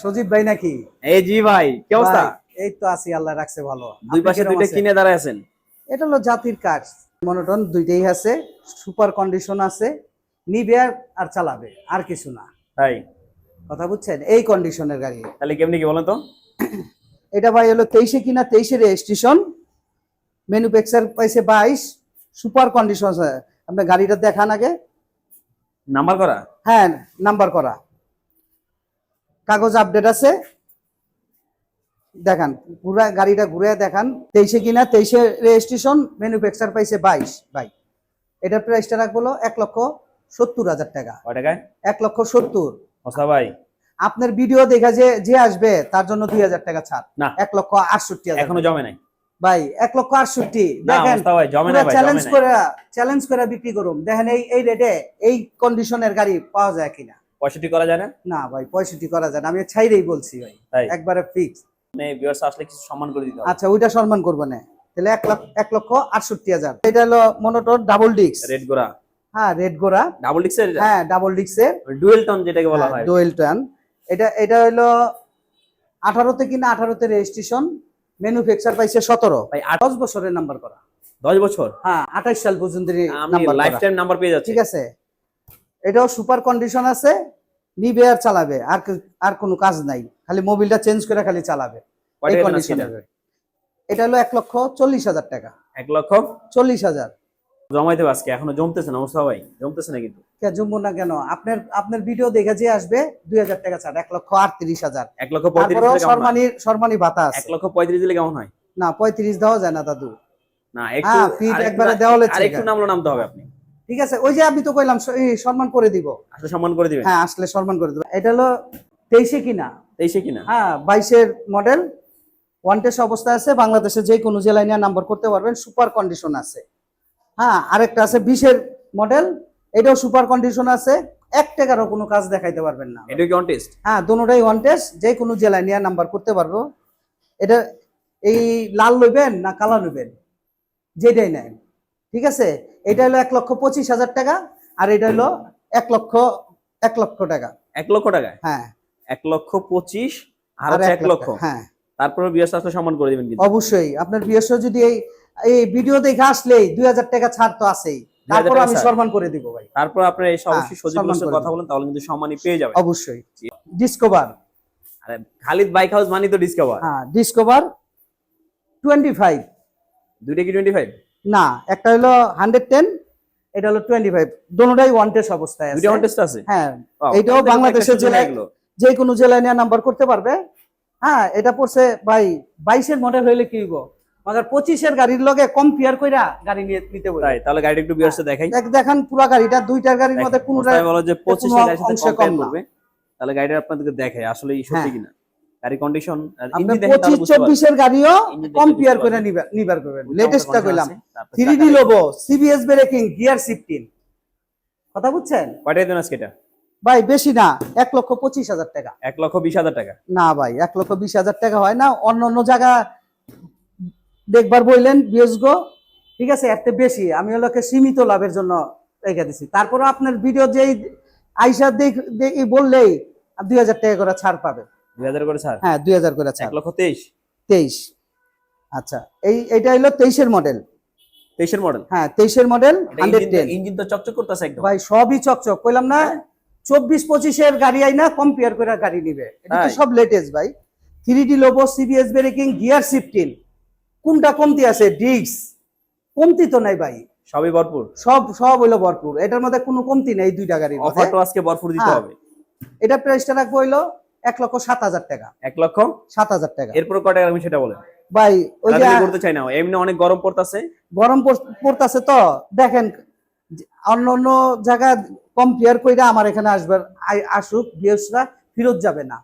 সজীব ভাই নাকি? এই জি ভাই কি অবস্থা? এই তো আছি আল্লাহ রাখছে ভালো। দুই পাশে দুইটা কিনে দাঁড়ায় আছেন। এটা হলো জাতির কাজ। মনোটন দুইটাই আছে সুপার কন্ডিশন আছে নিবে আর- চালাবে আর কিছু না। তাই কথা বুঝছেন? এই কন্ডিশনের গাড়ি। তাহলে কেমনি কি বলেন তো? এটা ভাই হলো তেইশে কিনা তেইশে রেজিস্ট্রেশন। ম্যানুফ্যাকচার পাইছে বাইশ সুপার কন্ডিশন আছে। আপনার গাড়িটা দেখান আগে। নাম্বার করা? হ্যাঁ নাম্বার করা। কাগজ আপডেট আছে। দেখান পুরা গাড়িটা ঘুরে দেখান। তেইশে কিনা তেইশে রেজিস্ট্রেশন ম্যানুফ্যাকচার পাইছে বাইশ ভাই। এটার প্রাইসটা রাখব এক লক্ষ সত্তর হাজার টাকা। এক লক্ষ সত্তর। ভাই। আপনার ভিডিও দেখা যে যে আসবে তার জন্য দুই হাজার টাকা ছাড়। না। এক লক্ষ আটষট্টি এখনও জমে নাই। ভাই এক লক্ষ আটষট্টি। দেখেন চ্যালেঞ্জ করে চ্যালেঞ্জ করে বিক্রি করুন দেখেন এই এই রেটে এই কন্ডিশনের গাড়ি পাওয়া যায় কিনা। পঁয়ষট্টি করা যায় না? না ভাই পঁয়ষট্টি করা যায় না। আমি ছাইরেই বলছি ভাই একবারে ফিক্স মানে ভিউয়ার্স আসলে কিছু সম্মান করে দিতে আচ্ছা ওইটা সম্মান করব না। তাহলে এক লাখ এক লক্ষ আটষট্টি হাজার। এটা হলো মনোটর ডাবল ডিক্স রেড গোরা হ্যাঁ রেড ডাবল হ্যাঁ ডাবল ডিক্সের ডুয়েল টন যেটাকে বলা হয় ডোয়েল টান এটা এটা হলো আঠারোতে কিনা আঠারোতে রেজিস্ট্রেশন ম্যানুফ্যাকচার পাইছে সতেরো। ভাই আট বছরের নাম্বার করা। দশ বছর? হ্যাঁ আঠাশ সাল পর্যন্ত লাইফ টাইম নাম্বার পেয়ে যাচ্ছি। ঠিক আছে? এটাও সুপার কন্ডিশন আছে নিবে আর চালাবে আর আর কোনো কাজ নাই খালি মোবিলটা চেঞ্জ করে খালি চালাবে এই এটা হলো এক লক্ষ চল্লিশ হাজার টাকা। এক লক্ষ? চল্লিশ হাজার। জমাইতে আজকে এখনও জমতেছে না মোস্তা ভাই জমতেছে না কিন্তু? কে জমবো না কেন? আপনার আপনার ভিডিও দেখে যে আসবে দুই হাজার টাকা ছাড় এক লক্ষ আটত্রিশ হাজার। এক লক্ষ পঁয়ত্রিশ সরমানি সরমানি ভাতা এক লক্ষ পঁয়ত্রিশ দিলে কেমন হয়? না পঁয়ত্রিশ দেওয়া যায় না দাদু। না একটু একবারে দেওয়ালে আরেকটু চেয়ে নামলো নামতে হবে আপনি। ঠিক আছে? ওই যে আমি তো কইলাম সম্মান করে দিব। আসলে সম্মান করে দিবেন? হ্যাঁ আসলে সম্মান করে দিব। এটা হলো তেইশে কিনা? তেইশে কিনা? হ্যাঁ বাইশের মডেল ওয়ান টেস্ট অবস্থা আছে বাংলাদেশে যে কোনো জেলায় নিয়ে নাম্বার করতে পারবেন সুপার কন্ডিশন আছে। হ্যাঁ আরেকটা আছে বিশের মডেল এটাও সুপার কন্ডিশন আছে। এক টাকারও কোনো কাজ দেখাইতে পারবেন না। এটা কি টেস্ট হ্যাঁ দুটোটাই ওয়ান টেস্ট যে কোনো জেলায় নিয়ে নাম্বার করতে পারব। এটা এই লাল লইবেন না কালা লইবেন? যেটাই নেন। ঠিক আছে? এটা হলো এক লক্ষ পঁচিশ হাজার টাকা আর এটা হলো এক লক্ষ এক লক্ষ টাকা। এক লক্ষ টাকা হ্যাঁ। এক লক্ষ পঁচিশ আর এক লক্ষ হ্যাঁ। তারপরে আসলে সম্মান করে দিবেন কিন্তু। অবশ্যই। আপনার যদি এই এই ভিডিও দেখে আসলেই দুই হাজার টাকা ছাড় তো আছেই। তারপর আমি সম্মান করে দিব ভাই। তারপর আপনার এই অবশ্যই হ্যাঁ, সজীব কথা বলেন তাহলে কিন্তু সম্মানই পেয়ে যাবে অবশ্যই। ডিসকভার আরে খালিদ বাইক হাউস মানি তো ডিসকভার হ্যাঁ ডিসকভার টোয়েন্টি ফাইভ দুইটা কি টোয়েন্টি ফাইভ না একটা হলো হান্ড্রেড টেন এটা হলো টোয়েন্টি ফাইভ দোনোটাই ওয়ান টেস্ট অবস্থায় আছে। দুইটা টেস্ট আছে? হ্যাঁ তো বাংলাদেশের জেলায়- যে কোনো জেলায় নিয়ে নাম্বার করতে পারবে। হ্যাঁ এটা পড়ছে ভাই বাইশের মডেল হইলে কি হইব? মাগার পঁচিশের গাড়ির লগে কম্পেয়ার কইরা গাড়ি নিয়ে নিতে তাই তাহলে গাড়িটা একটু বিয়ার্সে দেখাই। দেখ- দেখান পুরা গাড়িটা দুইটার গাড়ির মধ্যে কোনটা বলো যে পঁচিশ কোনো গাড়ির সাথে অংশে কম না। করবে তাহলে গাড়িটা আপনাদেরকে দেখায় আসলে সত্যি হ্যাঁ। কিনা। গাড়ি কন্ডিশন আপনি চব্বিশের গাড়িও কম্পেয়ার করে নিবার করবেন। লেটেস্টটা কইলাম। লোবো সিবিএস ব্রেকিং গিয়ার শিফটিং কথা বুঝছেন? দেন আজকে এটা। ভাই বেশি না এক লক্ষ পঁচিশ হাজার টাকা। এক লক্ষ বিশ হাজার টাকা। না ভাই এক লক্ষ বিশ হাজার টাকা হয় না। অন্য অন্য জায়গা দেখবার বললেন বিএসগো। ঠিক আছে একটা বেশি। আমি ওগুলোকে সীমিত লাভের জন্য রেখে দিছি। তারপরে আপনার ভিডিও যেই আইসা দেখি বললেই দুই হাজার টাকা করে ছাড় পাবে। করে ছাড়? হ্যাঁ করে লক্ষ আচ্ছা এই এটা হলো তেইশের মডেল তেইশের মডেল হ্যাঁ তেইশের মডেল হান্ড্রেড টেন ইঞ্জিন তো চকচক করতেছে একদম। ভাই সবই চকচক। কইলাম না পঁচিশের গাড়ি আই না কম্পেয়ার করে গাড়ি নিবে। এটা তো সব লেটেস্ট ভাই। থ্রি ডি লোবো সিবিএস ব্রেকিং গিয়ার শিফটিং কোনটা কমতি আছে? ডিক্স কমতি তো নাই ভাই। সবই ভরপুর? সব সব হইল ভরপুর। এটার মধ্যে কোনো কমতি নেই দুইটা গাড়ির মধ্যে। অফারটা আজকে ভরপুর দিতে হ্যাঁ। হবে। এটা প্রাইসটা রাখব হইল এক লক্ষ সাত হাজার টাকা। এক লক্ষ সাত হাজার টাকা। এরপর কয় টাকা আমি সেটা বলেন? ভাই ওই যে করতে চাই না এমনি অনেক গরম পড়তাছে। গরম পড়- পড়তাছে তো দেখেন অন্য অন্য জায়গা কম্পেয়ার কইরা আমার এখানে আসবে আসুক বিএসরা ফেরত যাবে না।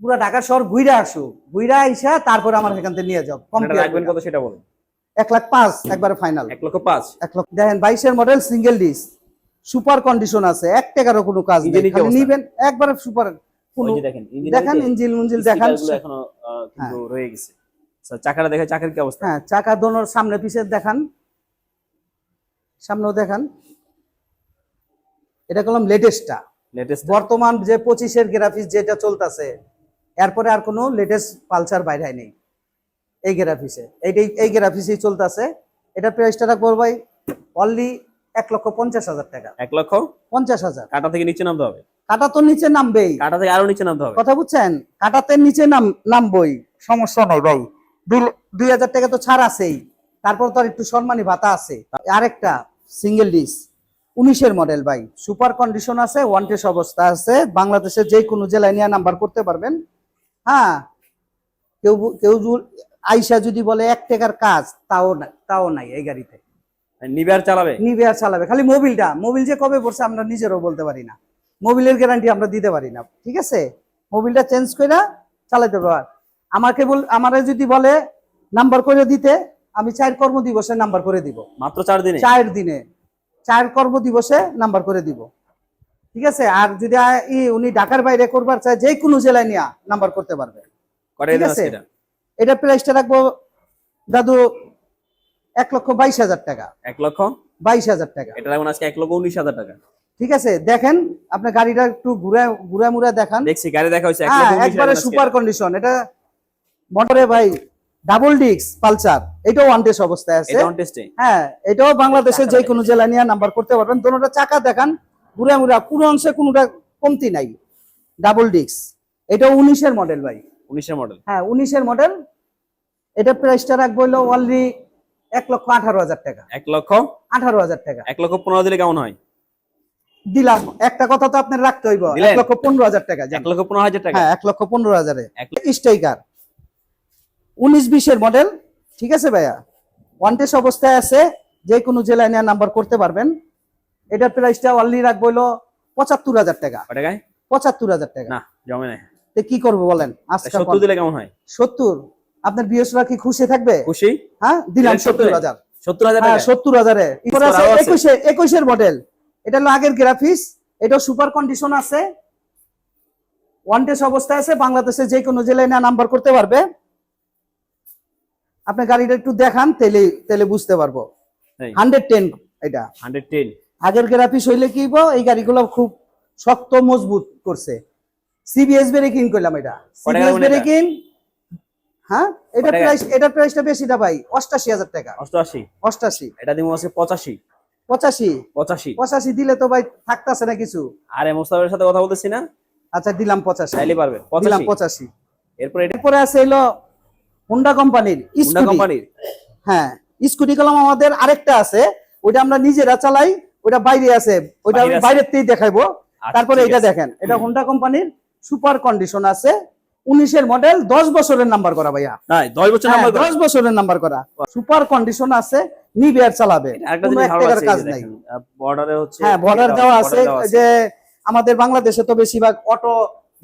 পুরা ঢাকা শহর ঘুরে আসুক ঘুরে আইসা তারপর আমার এখান থেকে নিয়ে যাও কম্পেয়ার রাখবেন কত সেটা বলেন? এক লাখ পাঁচ একবারে ফাইনাল এক লক্ষ পাঁচ। এক লক্ষ দেখেন বাইশের model single disc super condition আছে এক টাকারও কোনো কাজ নেই? নিবেন একবারে সুপার দেখেন দেখেন ইঞ্জিল মুঞ্জিল দেখান। এখনও কিন্তু রয়ে গেছে। চাকাটা দেখে চাকার কি অবস্থা? হ্যাঁ চাকা দোনোর সামনে পিছে দেখান। সামনেও দেখান। এটা করলাম লেটেস্টটা লেটেস্ট বর্তমান যে পঁচিশের গ্রাফিক্স যেটা চলতেছে এরপরে আর কোনো লেটেস্ট পালসার বাইরে নেই এই গ্রাফিক্সে এইটাই এই গ্রাফিক্সেই চলতেছে। এটা প্রাইসটা রাখব ভাই অনলি এক লক্ষ পঞ্চাশ হাজার টাকা। এক লক্ষ পঞ্চাশ হাজার। কাটা থেকে নিচে নামতে হবে? কাটা তো নিচে নামবেই। কাটা থেকে আরও নিচে নামতে হবে। কথা বুঝছেন? কাটাতে নিচে নাম নামবই। সমস্যা নাই ভাই। দুই- হাজার টাকা তো ছাড় আছেই। তারপর তো একটু সম্মানী ভাতা আছে। আরেকটা সিঙ্গেল ডিস উনিশের মডেল ভাই। সুপার কন্ডিশন আছে ওয়ান টেস অবস্থা আছে। বাংলাদেশের যে কোনো জেলায় নিয়ে নাম্বার করতে পারবেন। হ্যাঁ কেউ কেউ আইসা যদি বলে এক টাকার কাজ তাও না তাও নাই এই গাড়িতে। নিবে আর চালাবে? নিবে আর চালাবে। খালি মোবিলটা মোবিল যে কবে পড়ছে আমরা নিজেরও বলতে পারি না। মোবিলের গ্যারান্টি আমরা দিতে পারি না ঠিক আছে? মোবিলটা চেঞ্জ করে চালাতে পারবার আমাকে বল আমারে যদি বলে নাম্বার করে দিতে আমি চার কর্ম দিবসে নাম্বার করে দিব। মাত্র চার দিনে? চার দিনে। চার কর্ম দিবসে নাম্বার করে দিব। ঠিক আছে? আর যদি উনি ঢাকার বাইরে করবার চায় যে কোনো জেলায় নিয়ে নাম্বার করতে পারবে। করে ঠিক আছে। এটা এটা প্রাইসটা রাখব দাদু এক লক্ষ বাইশ হাজার টাকা। এক লক্ষ? বাইশ হাজার টাকা। এটা রাখবেন আজকে এক লক্ষ উনিশ হাজার টাকা। ঠিক আছে? দেখেন আপনার গাড়িটা একটু ঘুরে ঘুরে মুড়ে দেখান। দেখছি গাড়ি দেখা হয়েছে হ্যাঁ একবারে সুপার কন্ডিশন এটা মোটরে ভাই ডাবল ডিস্ক পালসার। এটাও ওয়ান টেস্ট অবস্থায় আছে। এটা হ্যাঁ এটাও বাংলাদেশের যে কোনো জেলা নিয়ে নাম্বার করতে পারবেন। দোনোটা চাকা দেখান ঘুরে মুড়া। কোনো অংশে কোনোটা কমতি নাই। ডাবল ডিস্ক এটাও উনিশের মডেল ভাই। উনিশের মডেল হ্যাঁ উনিশের মডেল এটা প্রাইসটা রাখব হলো অনলি এক লক্ষ আঠারো হাজার টাকা। এক লক্ষ আঠারো হাজার টাকা। এক লক্ষ পনেরো দিলে কেমন হয়? দিলাম। একটা কথা তো আপনার রাখতে হইব এক লক্ষ পনেরো হাজার টাকা এক লক্ষ পনেরো হাজার টাকা? হ্যাঁ এক লক্ষ পনেরো হাজারে। স্ট্রাইকার উনিশ বিশের মডেল ঠিক আছে ভাইয়া? ওয়ান্টেস অবস্থায় আছে যে কোনো জেলায় নেওয়া নাম্বার করতে পারবেন। এটার প্রাইসটা অনলি রাখব হলো পঁচাত্তর হাজার টাকা। পঁচাত্তর হাজার টাকা। না জমে নাই। তো কি করব বলেন? আজকাল সত্তর দিলে কেমন হয়? সত্তর। আপনার বিএসরা কি খুশি থাকবে? খুশি? হ্যাঁ দিলাম সত্তর? হাজার। সত্তর হাজার হ্যাঁ সত্তর হাজারে। আরও আছে। একুশে একুশের মডেল এটা হলো আগের গ্রাফিক্স এটা সুপার কন্ডিশন আছে। ওয়ান টেস অবস্থায় আছে বাংলাদেশে যে কোনো জেলায় না নাম্বার করতে পারবে। আপনি গাড়িটা একটু দেখান তেলে তেলে বুঝতে পারব। হান্ড্রেড টেন এটা। হান্ড্রেড টেন আগের গ্রাফিক্স হইলে কি এই গাড়িগুলো খুব শক্ত মজবুত করছে। সিবিএস ব্রেকিং করলাম এটা। সিবিএস এটা? ব্রেকিং হ্যাঁ? এটা প্রাইস এটার প্রাইসটা বেশি বেশিটা ভাই অষ্টাশি হাজার টাকা। অষ্টআশি অষ্টাশি। এটা দিব আছে পঁচাশি। পঁচাশি? পঁচাশি। পঁচাশি দিলে তো ভাই থাকতেছে না কিছু। আরে মোস্তাফের সাথে কথা বলতেছি না? আচ্ছা দিলাম পঁচাশি। চাইলে পারবেন। দিলাম পঁচাশি। এরপর এটা? এরপরে আছে এলো হোন্ডা কোম্পানির হুন্ডা কোম্পানির? হ্যাঁ স্কুটি কলম আমাদের আরেকটা আছে। ওইটা আমরা নিজেরা চালাই ওইটা বাইরে আছে। ওইটা আমি বাইরে আছে? দেখাইবো। আচ্ছা, তারপরে এটা দেখেন এটা হোন্ডা কোম্পানির সুপার কন্ডিশন আছে। উনিশের মডেল দশ বছরের নাম্বার করা ভাইয়া। দশ বছর হ্যাঁ, নাম্বার দশ বছরের নাম্বার করা। সুপার কন্ডিশন আছে নিবে আর চালাবে। কাজ নাই। বর্ডারে হচ্ছে হ্যাঁ বর্ডার দেওয়া আছে যে আমাদের বাংলাদেশে তো বেশিরভাগ অটো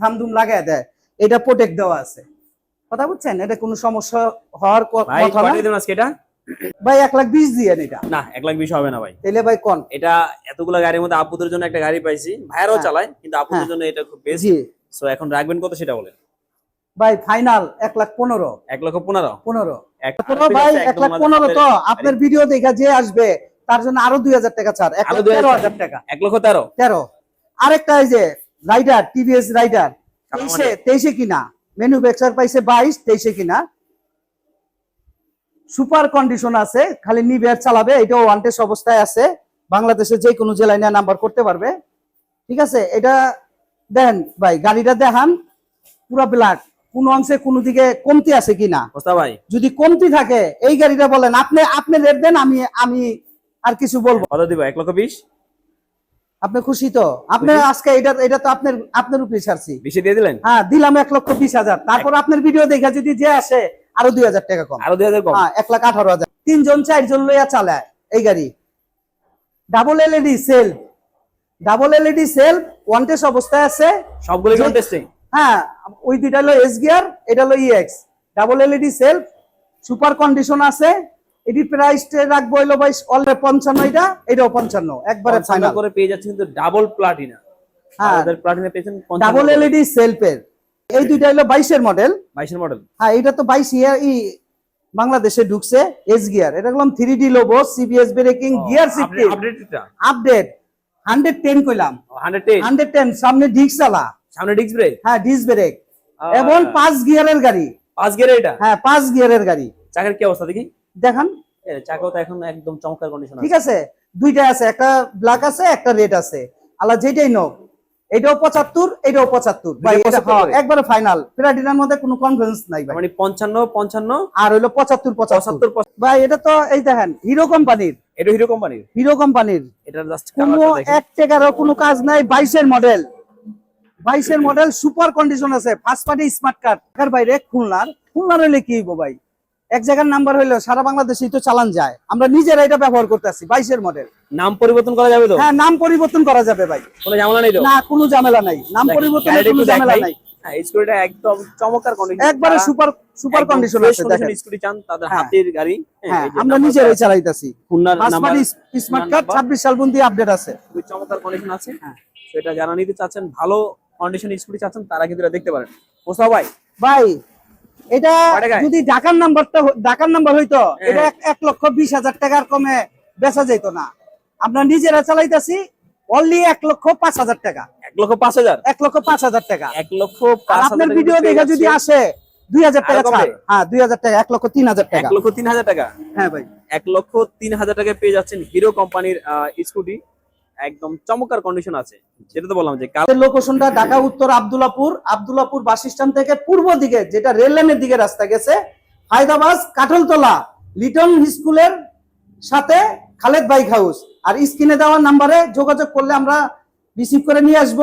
ধামধুম লাগায় দেয়। এটা প্রোটেক্ট দেওয়া আছে। কথা বুঝছেন? এটা কোনো সমস্যা হওয়ার কথা না। আজকে এটা? ভাই এক লাখ বিশ দিয়ে এটা। না এক লাখ বিশ হবে না ভাই। তাহলে ভাই কোন? এটা এতগুলো গাড়ির মধ্যে আপুদের জন্য একটা গাড়ি পাইছি। ভাইয়ারও হ্যাঁ। চালায় কিন্তু আপুদের হ্যাঁ। জন্য এটা খুব জি। সো এখন রাখবেন কত সেটা বলেন? ভাই ফাইনাল এক লাখ পনেরো। এক লক্ষ পনেরো। পনেরো। ভাই এক লাখ পনেরো তো আপনার ভিডিও দেখা যে আসবে তার জন্য আরও দুই হাজার টাকা ছাড়। এক 2000 তেরো হাজার টাকা। এক লক্ষ তেরো। তেরো। আরেকটা এই যে রাইডার টিভিএস রাইডার তেইশে? তেইশে কিনা? ম্যানুফ্যাকচার পাইছে বাইশ তেইশে কিনা? সুপার কন্ডিশন আছে খালি নিবের চালাবে এটাও ওয়ান্টেস অবস্থায় আছে। বাংলাদেশে যে কোনো জেলায় নিয়ে নাম্বার করতে পারবে। ঠিক আছে? এটা দেন ভাই গাড়িটা দেখান পুরো ব্ল্যাক কোন অংশে কোনো দিকে কমতি আছে কিনা? ভাই। যদি কমতি থাকে এই গাড়িটা বলেন আপনি আপনি রেট দেন আমি আমি আর কিছু বলব। কত দিব? এক লক্ষ বিশ? আপনি খুশি তো? আপনি আজকে এটা এটা তো আপনার আপনার উপরে ছাড়ছি। বিশে দিয়ে দিলেন? হ্যাঁ দিলাম এক লক্ষ বিশ হাজার। তারপর আপনার ভিডিও দেখে যদি যে আসে আরও দুই হাজার টাকা কম। আরও দুই হাজার কম? হ্যাঁ এক লাখ আঠারো হাজার। তিনজন চারজন লইয়া চালায় এই গাড়ি। Double LED self double LED self one test অবস্থায় আছে। সবগুলো টেস্টিং হ্যাঁ ওই দুইটা হলো এস গিয়ার এটা হলো EX double LED self super condition আছে। এটি প্রাইস রাখব হলো ভাই অলরে পঞ্চান্ন এটা এটাও পঞ্চান্ন একবারে ফাইনাল করে পেয়ে যাচ্ছে কিন্তু ডাবল প্লাটিনা হ্যাঁ। প্লাটিনা পেয়েছেন ডাবল এলইডি সেলফের এই দুইটা হলো বাইশের মডেল বাইশের মডেল হ্যাঁ এটা তো বাইশ ইয়ার ই বাংলাদেশে ঢুকছে এস গিয়ার এটা বললাম থ্রি ডি লোবো সিবিএস ব্রেকিং গিয়ার সিফটি আপডেটটা আপডেট হান্ড্রেড টেন কইলাম। হান্ড্রেড টেন সামনে ডিস্ক চালা সামনে ডিস্ক ব্রেক হ্যাঁ ডিস্ক ব্রেক এবং পাঁচ গিয়ারের গাড়ি। পাঁচ গিয়ারে এটা? হ্যাঁ পাঁচ গিয়ারের গাড়ি। চাকার কি অবস্থা দেখি? দেখান। চাকাও তো এখন একদম চমৎকার কন্ডিশন ঠিক আছে। দুইটা আছে একটা ব্ল্যাক আছে একটা রেড আছে। আল্লাহ যেটাই নোক এটাও পঁচাত্তর এটাও পঁচাত্তর। ভাই দুইটা এটা 75 একবারে ফাইনাল প্লাটিনার মধ্যে কোনো কনফিডেন্স নাই মানে পঞ্চান্ন পঞ্চান্ন? আর হইল পঁচাত্তর পঁচাত্তর। ভাই এটা তো এই দেখেন হিরো কোম্পানির এটা হিরো কোম্পানির হিরো কোম্পানির এটার জাস্ট কোনো এক টাকারও কোনো কাজ নাই বাইশের মডেল বাইশের মডেল সুপার কন্ডিশন আছে। ফার্স্ট পার্টি স্মার্ট কার্ড ঢাকার বাইরে খুলনার। খুলনার হইলে কি হইবো ভাই? এক জায়গার নাম্বার হইল সারা বাংলাদেশেই তো চালান যায়। আমরা নিজেরা এটা ব্যবহার করতেছি বাইশের মডেল নাম পরিবর্তন করা যাবে তো? হ্যাঁ নাম পরিবর্তন করা যাবে ভাই। কোনো ঝামেলা নেই না কোনো ঝামেলা নাই। নাম দেখ, পরিবর্তনের কোনো ঝামেলা নাই। হ্যাঁ এই স্কুটিটা একদম চমৎকার কন্ডিশন একবারে সুপার সুপার কন্ডিশন আছে দেখেন। স্কুটি চান তাদের হ্যাঁ। হাতের গাড়ি হ্যাঁ আমরা নিজেরাই চালাইতাছি। খুলনার নাম্বার স্মার্ট কার্ড নাম্বার। ছাব্বিশ সাল পর্যন্ত আপডেট আছে। খুবই চমৎকার কন্ডিশন আছে। হ্যাঁ। এটা যারা নিতে চাচ্ছেন ভালো কন্ডিশন স্কুটি চাচ্ছেন তারা কিন্তু এটা দেখতে পারেন। মোস্তাফা ভাই। ভাই এটা যদি ঢাকার নাম্বারটা ঢাকার নাম্বার হইতো হ্যাঁ। এটা এক- লক্ষ বিশ হাজার টাকার কমে বেচা যেত না। আমরা নিজেরা চালাইতাছি অনলি এক লক্ষ পাঁচ হাজার টাকা। এক লক্ষ পাঁচ হাজার? এক লক্ষ পাঁচ হাজার টাকা। এক লক্ষ আপনার ভিডিও দেখে যদি আসে দুই হাজার টাকা ছাড়। হ্যাঁ দুই হাজার টাকা এক লক্ষ তিন হাজার এক লক্ষ তিন হাজার টাকা? হ্যাঁ ভাই। এক লক্ষ তিন হাজার টাকায় পেয়ে যাচ্ছেন হিরো কোম্পানির স্কুটি একদম চমৎকার কন্ডিশন আছে। যেটা তো বললাম যে কালের লোকেশনটা ঢাকা, উত্তর আব্দুল্লাপুর। আব্দুল্লাপুর বাস স্ট্যান্ড থেকে পূর্ব দিকে, যেটা রেল লাইনের দিকে রাস্তা গেছে, হায়দ্রাবাদ কাঠলতলা, লিটন স্কুলের সাথে খালেদ বাইক হাউস। আর স্ক্রিনে দেওয়ার নাম্বারে যোগাযোগ করলে আমরা রিসিভ করে নিয়ে আসব।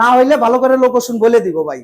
না হইলে ভালো করে লোকেশন বলে দিব ভাই।